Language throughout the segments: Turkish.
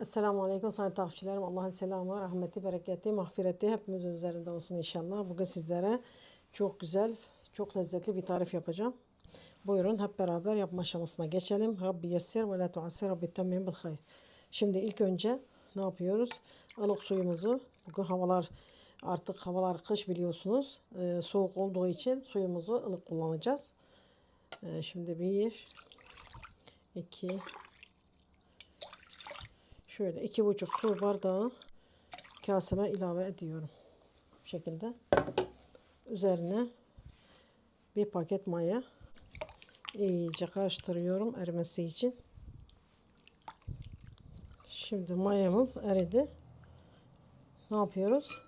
Esselamu Aleyküm sayın takipçilerim. Allah'ın selamı, rahmeti, bereketi, mağfireti hepimizin üzerinde olsun inşallah. Bugün sizlere çok güzel, çok lezzetli bir tarif yapacağım. Buyurun hep beraber yapma aşamasına geçelim. Rabbi yessir ve la tuassir, Rabbi temmin bil hayr. Şimdi ilk önce ne yapıyoruz? Ilık suyumuzu, bugün havalar artık havalar kış biliyorsunuz. Ee, soğuk olduğu için suyumuzu ılık kullanacağız. Ee, şimdi bir, iki, Şöyle iki buçuk su bardağı kaseme ilave ediyorum. Bu şekilde. Üzerine bir paket maya iyice karıştırıyorum erimesi için. Şimdi mayamız eridi. Ne yapıyoruz?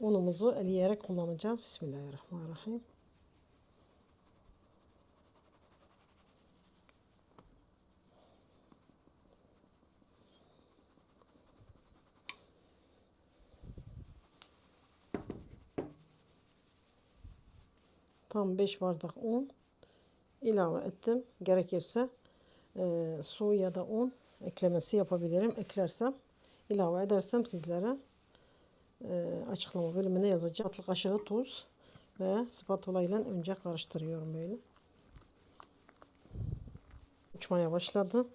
Unumuzu eleyerek kullanacağız. Bismillahirrahmanirrahim. Tam 5 bardak un ilave ettim. Gerekirse e, su ya da un eklemesi yapabilirim. Eklersem, ilave edersem sizlere e, açıklama bölümüne yazacağım. Tatlı kaşığı tuz ve spatula ile önce karıştırıyorum böyle. Uçmaya başladı.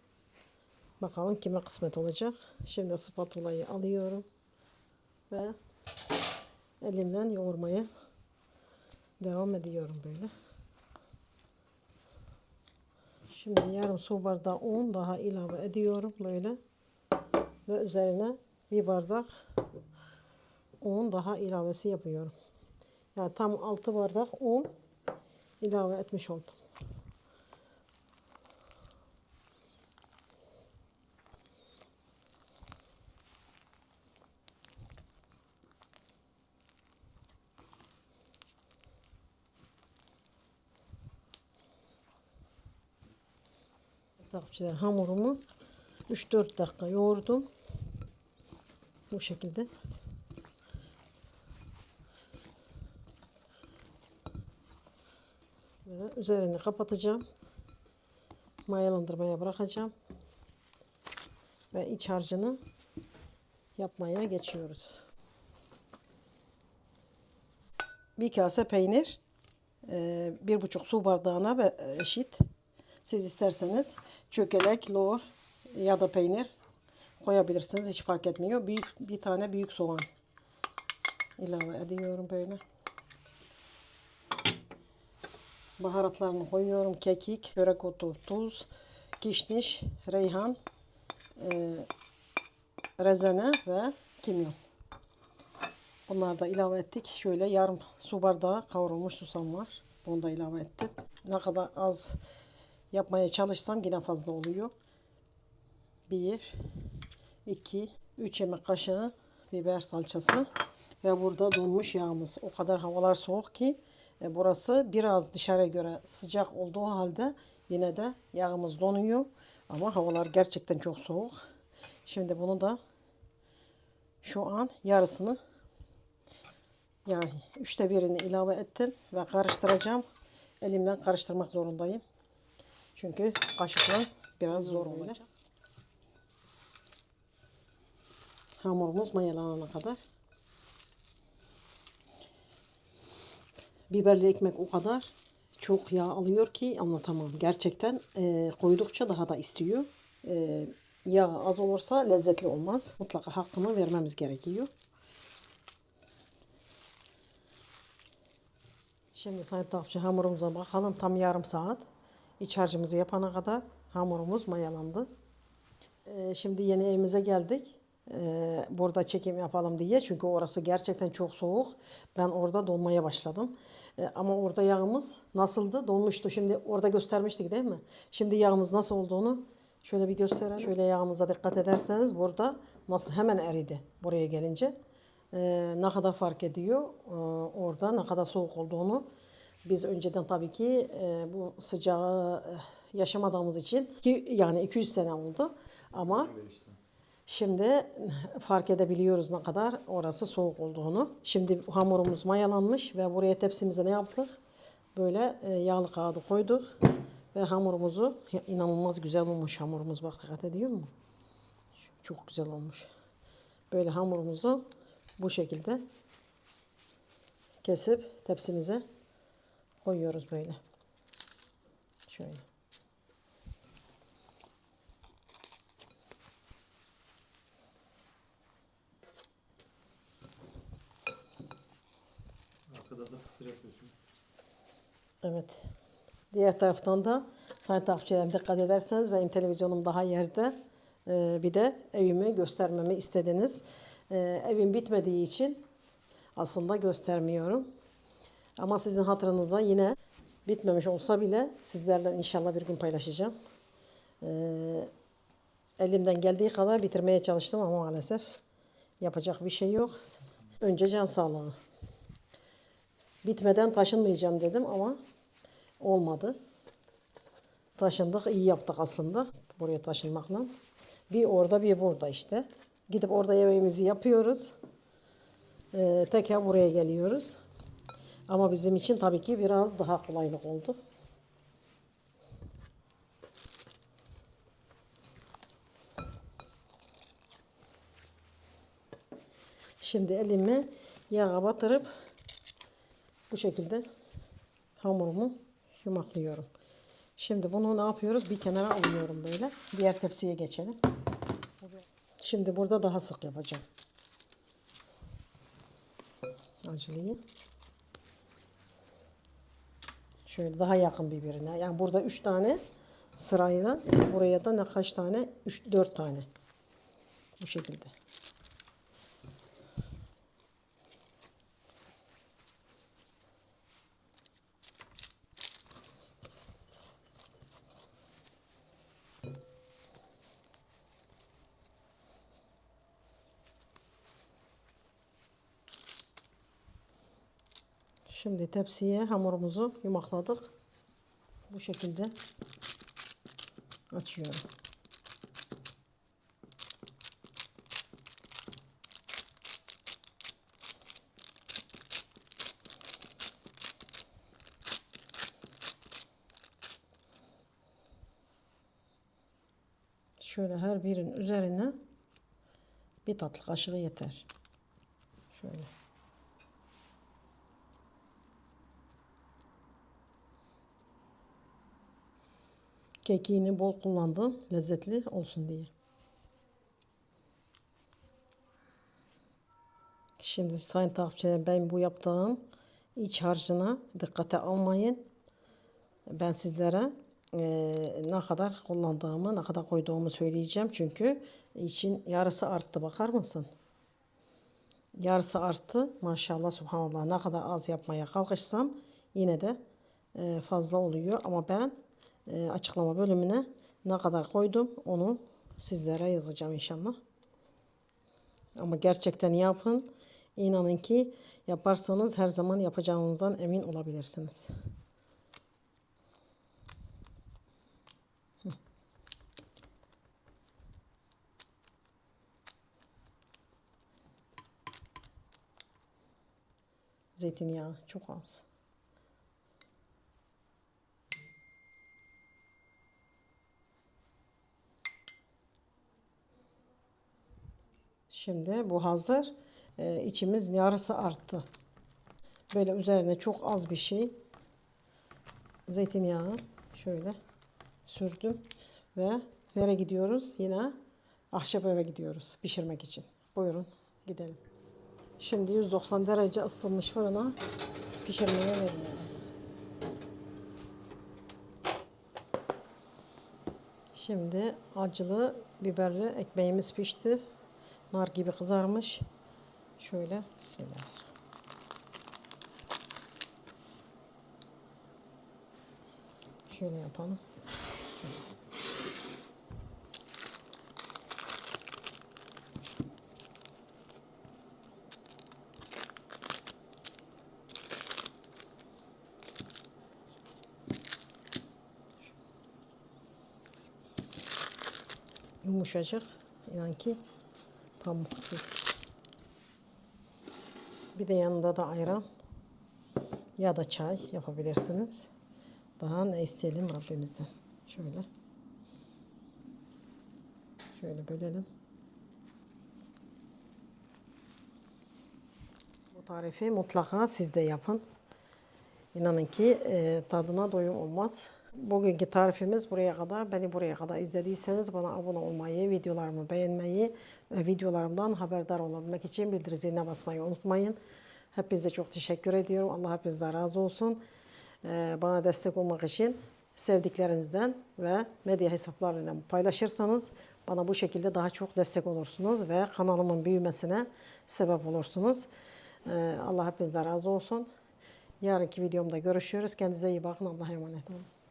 Bakalım kime kısmet olacak. Şimdi spatulayı alıyorum ve elimle yoğurmaya devam ediyorum böyle. Şimdi yarım su bardağı un daha ilave ediyorum böyle. Ve üzerine bir bardak un daha ilavesi yapıyorum. Yani tam 6 bardak un ilave etmiş oldum. Takipçiler hamurumu 3-4 dakika yoğurdum. Bu şekilde. Ve üzerini kapatacağım. Mayalandırmaya bırakacağım. Ve iç harcını yapmaya geçiyoruz. Bir kase peynir, e, bir buçuk su bardağına ve eşit siz isterseniz çökelek, lor ya da peynir koyabilirsiniz. Hiç fark etmiyor. Büyük bir tane büyük soğan ilave ediyorum böyle. Baharatlarını koyuyorum. Kekik, börek otu, tuz, kişniş, reyhan, e, rezene ve kimyon. Bunları da ilave ettik. Şöyle yarım su bardağı kavrulmuş susam var. Bunu da ilave ettim. Ne kadar az yapmaya çalışsam yine fazla oluyor. 1 2 3 yemek kaşığı biber salçası ve burada donmuş yağımız. O kadar havalar soğuk ki e, burası biraz dışarıya göre sıcak olduğu halde yine de yağımız donuyor. Ama havalar gerçekten çok soğuk. Şimdi bunu da şu an yarısını yani üçte birini ilave ettim ve karıştıracağım. Elimden karıştırmak zorundayım. Çünkü kaşıkla biraz zor olacak. Hamurumuz mayalanana kadar. Biberli ekmek o kadar çok yağ alıyor ki anlatamam. Gerçekten e, koydukça daha da istiyor. E, yağ az olursa lezzetli olmaz. Mutlaka hakkını vermemiz gerekiyor. Şimdi sayın takipçi hamurumuza bakalım tam yarım saat. İç harcımızı yapana kadar hamurumuz mayalandı. Ee, şimdi yeni evimize geldik. Ee, burada çekim yapalım diye. Çünkü orası gerçekten çok soğuk. Ben orada donmaya başladım. Ee, ama orada yağımız nasıldı? Donmuştu. Şimdi orada göstermiştik değil mi? Şimdi yağımız nasıl olduğunu şöyle bir gösterelim. Şöyle yağımıza dikkat ederseniz burada nasıl hemen eridi buraya gelince. Ne kadar fark ediyor orada ne kadar soğuk olduğunu biz önceden tabii ki e, bu sıcağı e, yaşamadığımız için ki yani 200 sene oldu ama şimdi fark edebiliyoruz ne kadar orası soğuk olduğunu. Şimdi hamurumuz mayalanmış ve buraya tepsimize ne yaptık? Böyle e, yağlı kağıdı koyduk Ve hamurumuzu inanılmaz güzel olmuş hamurumuz. Bak dikkat ediyor musun? Çok güzel olmuş. Böyle hamurumuzu bu şekilde kesip tepsimize koyuyoruz böyle. Şöyle. Arkada da kısır yapıyor çünkü. Evet. Diğer taraftan da sayın takipçilerim dikkat ederseniz benim televizyonum daha yerde. Ee, bir de evimi göstermemi istediniz. Ee, evim bitmediği için aslında göstermiyorum. Ama sizin hatırınıza yine bitmemiş olsa bile sizlerle inşallah bir gün paylaşacağım. Ee, elimden geldiği kadar bitirmeye çalıştım ama maalesef yapacak bir şey yok. Önce can sağlığı. Bitmeden taşınmayacağım dedim ama olmadı. Taşındık, iyi yaptık aslında buraya taşınmakla. Bir orada bir burada işte. Gidip orada yemeğimizi yapıyoruz. Ee, tekrar buraya geliyoruz. Ama bizim için tabii ki biraz daha kolaylık oldu. Şimdi elimi yağa batırıp bu şekilde hamurumu yumaklıyorum. Şimdi bunu ne yapıyoruz? Bir kenara alıyorum böyle. Diğer tepsiye geçelim. Şimdi burada daha sık yapacağım. Acılıyı. Şöyle daha yakın birbirine. Yani burada üç tane sırayla buraya da ne kaç tane? Üç, dört tane. Bu şekilde. Şimdi tepsiye hamurumuzu yumakladık. Bu şekilde açıyorum. Şöyle her birinin üzerine bir tatlı kaşığı yeter. Şöyle. Kekiğini bol kullandım. Lezzetli olsun diye. Şimdi sayın takipçilerim ben bu yaptığım iç harcına dikkate almayın. Ben sizlere eee, ne kadar kullandığımı, ne kadar koyduğumu söyleyeceğim. Çünkü için yarısı arttı bakar mısın? Yarısı arttı. Maşallah subhanallah ne kadar az yapmaya kalkışsam yine de eee, fazla oluyor. Ama ben eee, açıklama bölümüne ne kadar koydum onu sizlere yazacağım inşallah. Ama gerçekten yapın. İnanın ki yaparsanız her zaman yapacağınızdan emin olabilirsiniz. Zeytinyağı çok az. Şimdi bu hazır. Ee, içimiz yarısı arttı. Böyle üzerine çok az bir şey zeytinyağı şöyle sürdüm ve nereye gidiyoruz? Yine ahşap eve gidiyoruz pişirmek için. Buyurun gidelim. Şimdi 190 derece ısınmış fırına pişirmeye veriyorum. Şimdi acılı biberli ekmeğimiz pişti. Nar gibi kızarmış. Şöyle bismillah. Şöyle yapalım. Bismillah. Yumuşacık. İnan ki gibi. Bir de yanında da ayran ya da çay yapabilirsiniz. Daha ne isteyelim Rabbimizden. Şöyle. Şöyle bölelim. Bu tarifi mutlaka siz de yapın. İnanın ki e, tadına doyum olmaz. Bugünkü tarifimiz buraya kadar. Beni buraya kadar izlediyseniz bana abone olmayı, videolarımı beğenmeyi ve videolarımdan haberdar olabilmek için bildirim ziline basmayı unutmayın. Hepinize çok teşekkür ediyorum. Allah hepinizden razı olsun. E, bana destek olmak için sevdiklerinizden ve medya hesaplarıyla paylaşırsanız bana bu şekilde daha çok destek olursunuz ve kanalımın büyümesine sebep olursunuz. E, Allah hepinizden razı olsun. Yarınki videomda görüşürüz. Kendinize iyi bakın. Allah'a emanet olun.